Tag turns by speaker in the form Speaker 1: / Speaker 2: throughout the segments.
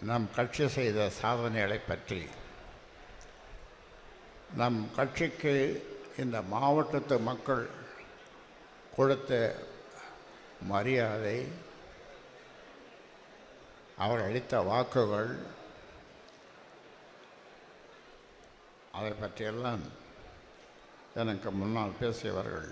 Speaker 1: நம் கட்சி செய்த சாதனைகளை பற்றி. நம் கட்சிக்கு இந்த மாவட்டத்து மக்கள் கொடுத்த மரியாதை அவர் அளித்த வாக்குகள் அதை பற்றியெல்லாம் எனக்கு முன்னால் பேசியவர்கள்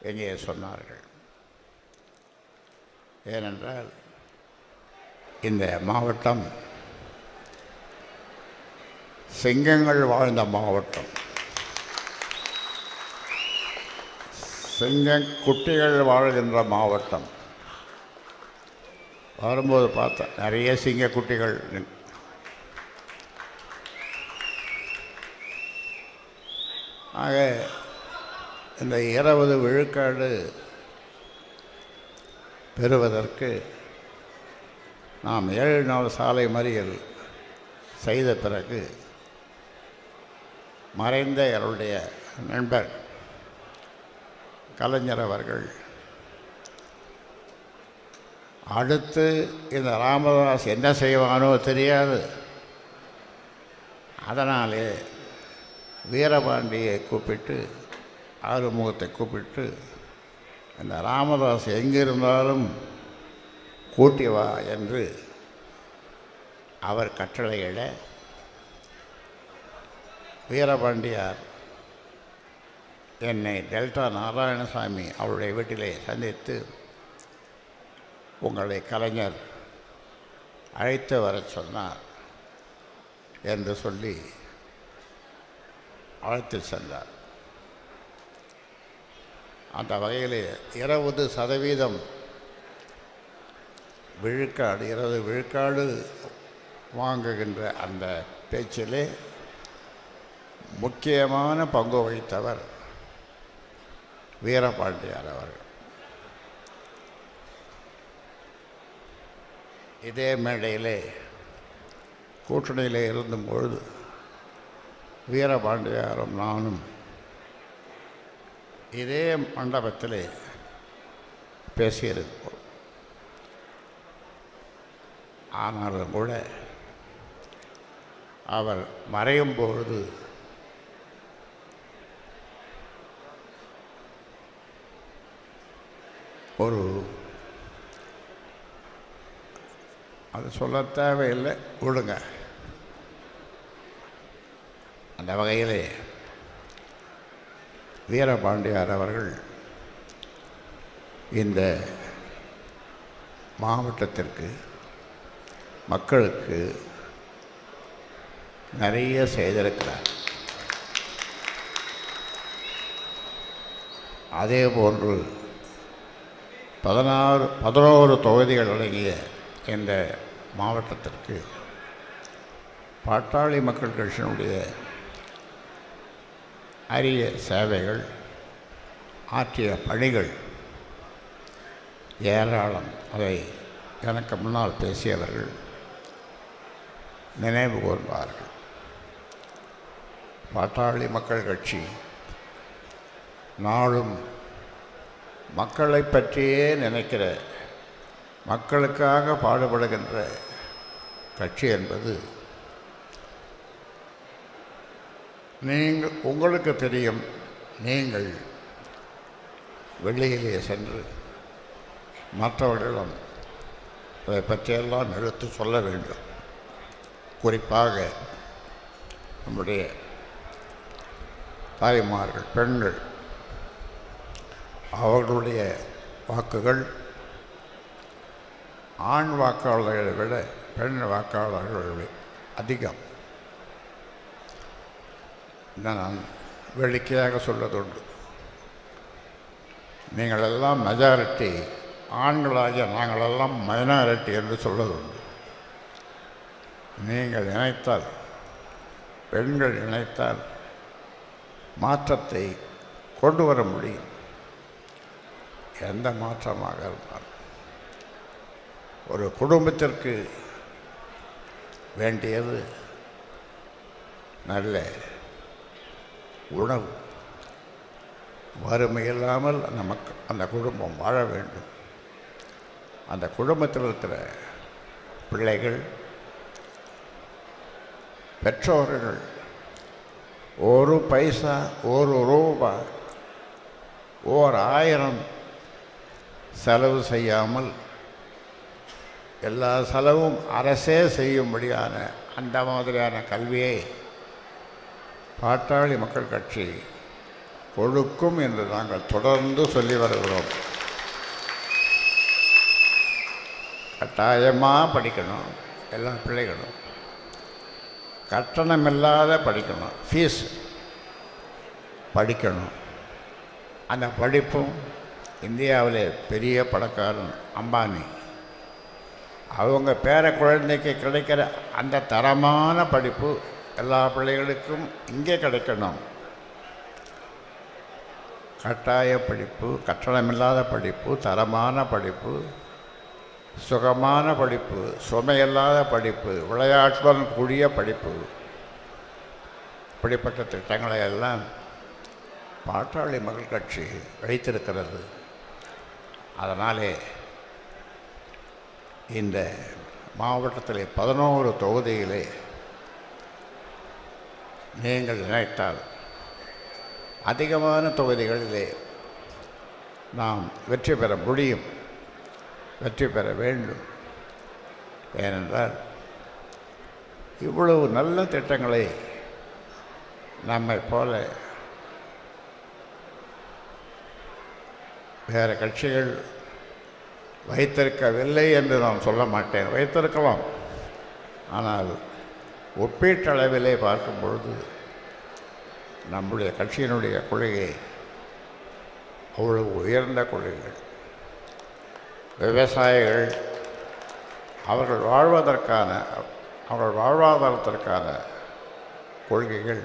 Speaker 1: எங்கே சொன்னார்கள்? ஏனென்றால் இந்த மாவட்டம் சிங்கங்கள் வாழ்ந்த மாவட்டம். சிங்க குட்டிகள் வாழ்கின்ற மாவட்டம். வரும்போது பார்த்தேன் நிறைய சிங்க குட்டிகள். ஆக இந்த இருபது விழுக்காடு பெறுவதற்கு நாம் ஏழு நாள் சாலை மறியல் செய்த பிறகு மறைந்த என்னுடைய நண்பர் கலைஞர் அவர்கள் அடுத்து இந்த ராமதாஸ் என்ன செய்வானோ தெரியாது. அதனாலே வீரபாண்டியை கூப்பிட்டு ஆறுமுகத்தை கூப்பிட்டு இந்த ராமதாஸ் எங்கிருந்தாலும் கூட்டி வா என்று அவர் கட்டளையிட வீரபாண்டியார் என்னை டெல்டா நாராயணசாமி அவருடைய வீட்டிலே சந்தித்து உங்களை கலைஞர் அழைத்து வரச் சொன்னார் என்று சொல்லி அழைத்து சென்றார். அந்த வகையில் இருபது சதவீதம் விழுக்காடு இருபது விழுக்காடு வாங்குகின்ற அந்த பேச்சிலே முக்கியமான பங்கு வகித்தவர் வீரபாண்டியார் அவர்கள். இதே மேடையிலே கூட்டணியில் இருந்தும் பொழுது வீரபாண்டியாரும் நானும் இதே மண்டபத்தில் பேசியிருக்கோம் ஆனாலும் கூட அவர் மறையும் பொழுது ஒரு அது சொல்ல தேவையில்லை விடுங்க. அந்த வகையிலே வீரபாண்டியார் அவர்கள் இந்த மாவட்டத்திற்கு மக்களுக்கு நிறைய செய்திருக்கிறார். அதே போன்று பதினாறு பதினோரு தொகுதிகள் அடங்கிய இந்த மாவட்டத்திற்கு பாட்டாளி மக்கள் கட்சியினுடைய அரிய சேவைகள் ஆற்றிய பணிகள் ஏராளம். அதை எனக்கு முன்னால் பேசியவர்கள் நினைவு கூர்ந்தார்கள் பாட்டாளி மக்கள் கட்சி நாளும் மக்களை பற்றியே நினைக்கிற மக்களுக்காக பாடுபடுகின்ற கட்சி என்பது நீங்கள் உங்களுக்கு தெரியும் நீங்கள் வெளியிலே சென்று மற்றவர்களிடம் அதை பற்றியெல்லாம் எடுத்து சொல்ல வேண்டும். குறிப்பாக நம்முடைய தாய்மார்கள் பெண்கள் அவர்களுடைய வாக்குகள் ஆண் வாக்காளர்களை விட பெண் வாக்காளர்கள் அதிகம். நான் வேடிக்கையாக சொல்வதுண்டு. நீங்களெல்லாம் மெஜாரிட்டி ஆண்களாகிய நாங்களெல்லாம் மைனாரிட்டி என்று சொல்வதுண்டு. நீங்கள் நினைத்தால் பெண்கள் நினைத்தால் மாற்றத்தை கொண்டு வர முடியும். எந்த மாற்றமாக இருந்தாலும். ஒரு குடும்பத்திற்கு வேண்டியது நல்ல உணவு. வறுமை இல்லாமல் அந்த மக் அந்த குடும்பம் வாழ வேண்டும். அந்த குடும்பத்தில் இருக்கிற பிள்ளைகள் பெற்றோர்கள் ஒரு பைசா ஒரு ரூபா ஓர் ஆயிரம் செலவு செய்யாமல் எல்லா செலவும் அரசே செய்யும்படியான அந்த மாதிரியான கல்வியை பாட்டாளி மக்கள் கட்சி கொடுக்கும் என்று நாங்கள் தொடர்ந்து சொல்லி வருகிறோம். கட்டாயமாக படிக்கணும். எல்லா பிள்ளைகளும். கட்டணமில்லாத படிக்கணும். ஃபீஸ் படிக்கணும். அந்த படிப்பும் இந்தியாவிலே பெரிய பணக்காரன் அம்பானி. அவங்க பேர குழந்தைக்கு கிடைக்கிற அந்த தரமான படிப்பு எல்லா பிள்ளைகளுக்கும் இங்கே கிடைக்கணும். கட்டாய படிப்பு கட்டணமில்லாத படிப்பு தரமான படிப்பு சுகமான படிப்பு சுமையில்லாத படிப்பு விளையாட்டுடன் கூடிய படிப்பு இப்படிப்பட்ட திட்டங்களை எல்லாம் பாட்டாளி மகள் கட்சி வைத்திருக்கிறது. அதனாலே இந்த மாவட்டத்தில் பதினோரு தொகுதியிலே நீங்கள் நினைத்தால் அதிகமான தொகுதிகளிலே நாம் வெற்றி பெற முடியும் வெற்றி பெற வேண்டும். ஏனென்றால் இவ்வளவு நல்ல திட்டங்களை நம்மை போல வேறு கட்சிகள் வைத்திருக்கவில்லை என்று நான் சொல்ல மாட்டேன். வைத்திருக்கலாம். ஆனால் ஒப்பீட்டளவிலே பார்க்கும் பொழுது நம்முடைய கட்சியினுடைய கொள்கை அவ்வளவு உயர்ந்த கொள்கைகள். விவசாயிகள் அவர்கள் வாழ்வதற்கான அவர்கள் வாழ்வாதாரத்திற்கான கொள்கைகள்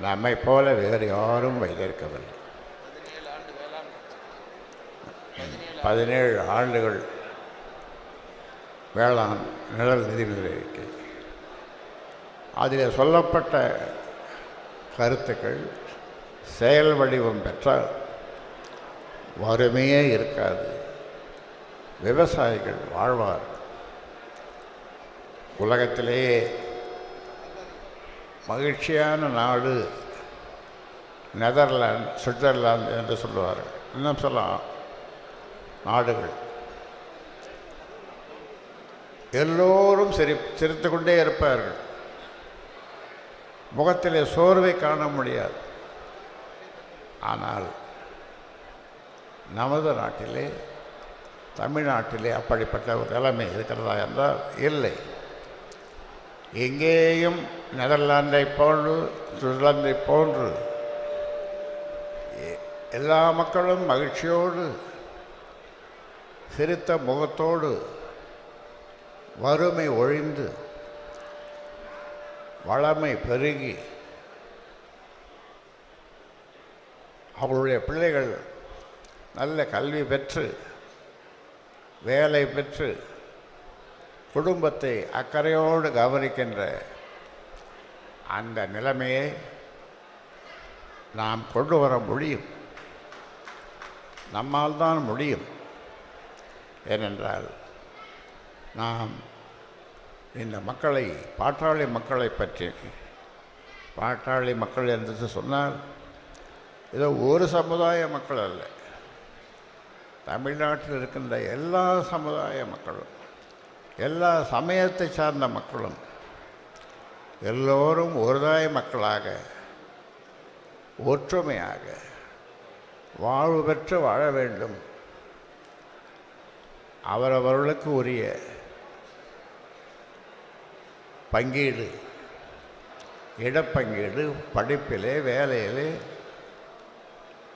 Speaker 1: நம்மை போல வேறு யாரும் வைத்திருக்கவில்லை. பதினேழு ஆண்டுகள் வேளாண் நிழல் நிதி அறிக்கை அதில் சொல்லப்பட்ட கருத்துக்கள் செயல் வடிவம் பெற்றால் வறுமையே இருக்காது. விவசாயிகள் வாழ்வார். உலகத்திலேயே மகிழ்ச்சியான நாடு நெதர்லாந்து சுவிட்சர்லாந்து என்று சொல்லுவார்கள் இன்னும் சொல்லலாம்? நாடுகள். எல்லோரும் சிரி சிரித்து கொண்டே இருப்பார்கள். முகத்திலே சோர்வை காண முடியாது. ஆனால் நமது நாட்டிலே தமிழ்நாட்டிலே அப்படிப்பட்ட ஒரு நிலைமை இருக்கிறதா என்றால் இல்லை. எங்கேயும் நெதர்லாந்தை போன்று சுவிட்சர்லாந்தை போன்று எல்லா மக்களும் மகிழ்ச்சியோடு சிரித்த முகத்தோடு வறுமை ஒழிந்து வளமை பெருகி அவருடைய பிள்ளைகள் நல்ல கல்வி பெற்று வேலை பெற்று குடும்பத்தை அக்கறையோடு கவனிக்கின்ற அந்த நிலைமையை நாம் கொண்டு வர முடியும். நம்மால் தான் முடியும். ஏனென்றால் நாம் இந்த மக்களை பாட்டாளி மக்களை பற்றி பாட்டாளி மக்கள் என்று சொன்னால் ஏதோ ஒரு சமுதாய மக்கள் அல்ல. தமிழ்நாட்டில் இருக்கின்ற எல்லா சமுதாய மக்களும் எல்லா சமயத்தை சார்ந்த மக்களும் எல்லோரும் ஒருதாய மக்களாக ஒற்றுமையாக வாழ்வு பெற்று வாழ வேண்டும். அவரவர்களுக்கு உரிய பங்கீடு. இடப்பங்கீடு படிப்பிலே வேலையிலே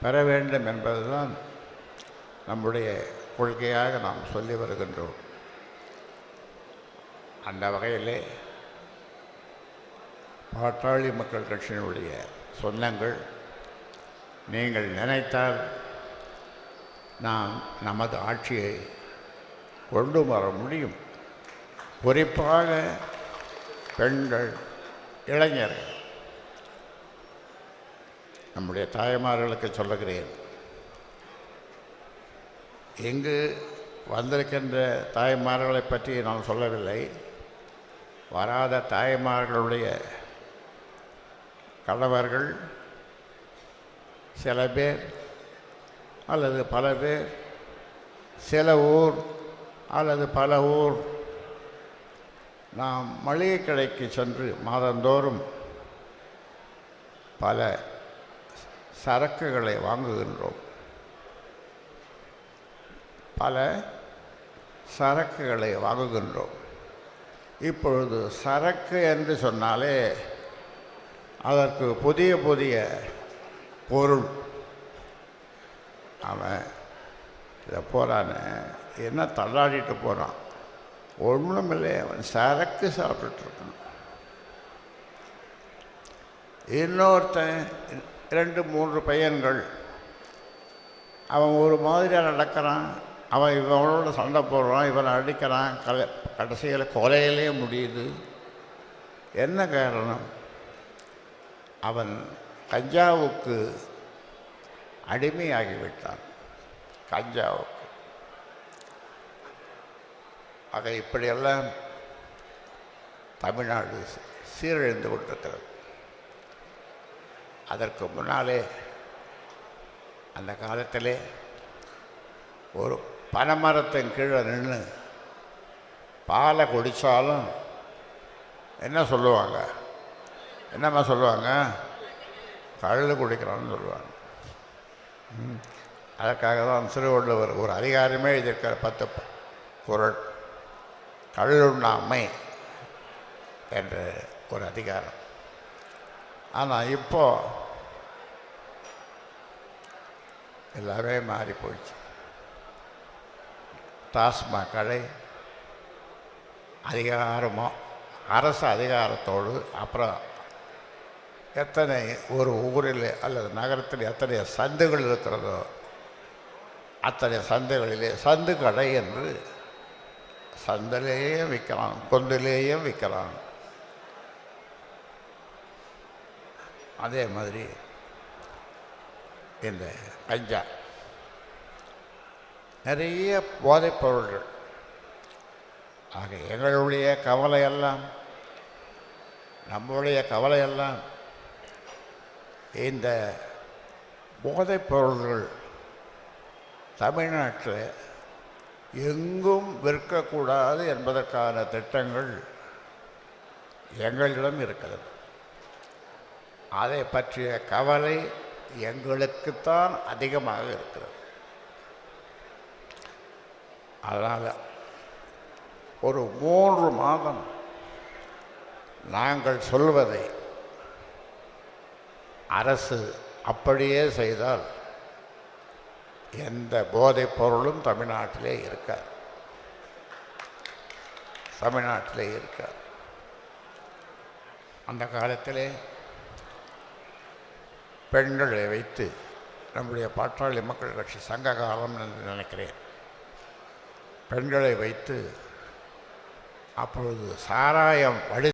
Speaker 1: பெற வேண்டும் என்பதுதான் நம்முடைய கொள்கையாக நாம் சொல்லி வருகின்றோம். அந்த வகையிலே பாட்டாளி மக்கள் கட்சியினுடைய சொந்தங்கள் நீங்கள் நினைத்தால் நாம் நமது ஆட்சியை கொண்டு வர முடியும். குறிப்பாக பெண்கள் இளைஞர்கள். நம்முடைய தாய்மார்களுக்கு சொல்லுகிறேன். இங்கு வந்திருக்கின்ற தாய்மார்களை பற்றி நான் சொல்லவில்லை. வராத தாய்மார்களுடைய கணவர்கள் சில பேர் அல்லது பல பேர் சில ஊர் அல்லது பல ஊர் நாம் மளிகை கடைக்கு சென்று மாதந்தோறும் பல சரக்குகளை வாங்குகின்றோம். பல சரக்குகளை வாங்குகின்றோம். இப்பொழுது சரக்கு என்று சொன்னாலே அதற்கு புதிய புதிய பொருள். அவன் இதை போகிறான்னு என்ன தள்ளாடிட்டு போகிறான் ஒன்றுமில்லை அவன் சரக்கு சாப்பிட்டுட்ருக்கான். இன்னொருத்தன் ரெண்டு மூன்று பையன்கள் அவன் ஒரு மாதிரியாக நடக்கிறான். அவன் இவனோட சண்டை போடுறான் இவனை அடிக்கிறான் கலை கடைசியில் கொலையிலே முடியுது. என்ன காரணம்? அவன் கஞ்சாவுக்கு அடிமையாகிவிட்டான். கஞ்சாவுக்கு ஆக இப்படியெல்லாம் தமிழ்நாடு சீரழிந்து கொண்டிருக்கிறது. அதற்கு முன்னாலே அந்த காலத்திலே ஒரு பனைமரத்தின் கீழே நின்று பாலை குடித்தாலும் என்ன சொல்லுவாங்க? என்னம்மா சொல்லுவாங்க? கழுது குடிக்கிறான்னு சொல்லுவாங்க. அதற்காக தான் திருவள்ளுவர் ஒரு அதிகாரமே எழுதியிருக்கிற பத்து குரல் கள்ளுண்ணாமை என்ற ஒரு அதிகாரம். ஆனால் இப்போ எல்லாமே மாறி போயிடுச்சு. டாஸ்மாக் கடை அதிகாரமாக அரசு அதிகாரத்தோடு அப்புறம் எத்தனை ஒரு ஊரில் அல்லது நகரத்தில் எத்தனை சந்துகள் இருக்கிறதோ அத்தனை சந்தைகளிலே சந்து கடை என்று சந்திலேயே விற்கிறான் கொந்திலேயே விற்கிறான் அதே மாதிரி இந்த கஞ்சா. நிறைய போதைப் பொருள்கள் ஆக எங்களுடைய கவலையெல்லாம் நம்முடைய கவலையெல்லாம் இந்த போதைப் பொருள்கள் தமிழ்நாட்டில் எங்கும் விற்கக்கூடாது என்பதற்கான திட்டங்கள் எங்களிடம் இருக்கிறது. அதை பற்றிய கவலை எங்களுக்குத்தான் அதிகமாக இருக்கிறது. அதனால் ஒரு மூன்று மாதம் நாங்கள் சொல்வதை அரசு அப்படியே செய்தால் எந்த போதைப் பொருளும் தமிழ்நாட்டிலே இருக்காது. தமிழ்நாட்டிலே இருக்காது. அந்த காலத்திலே பெண்களை வைத்து நம்முடைய பாட்டாளி மக்கள் கட்சி சங்க காலம் என்று நினைக்கிறேன். பெண்களை வைத்து அப்பொழுது சாராயம் வழி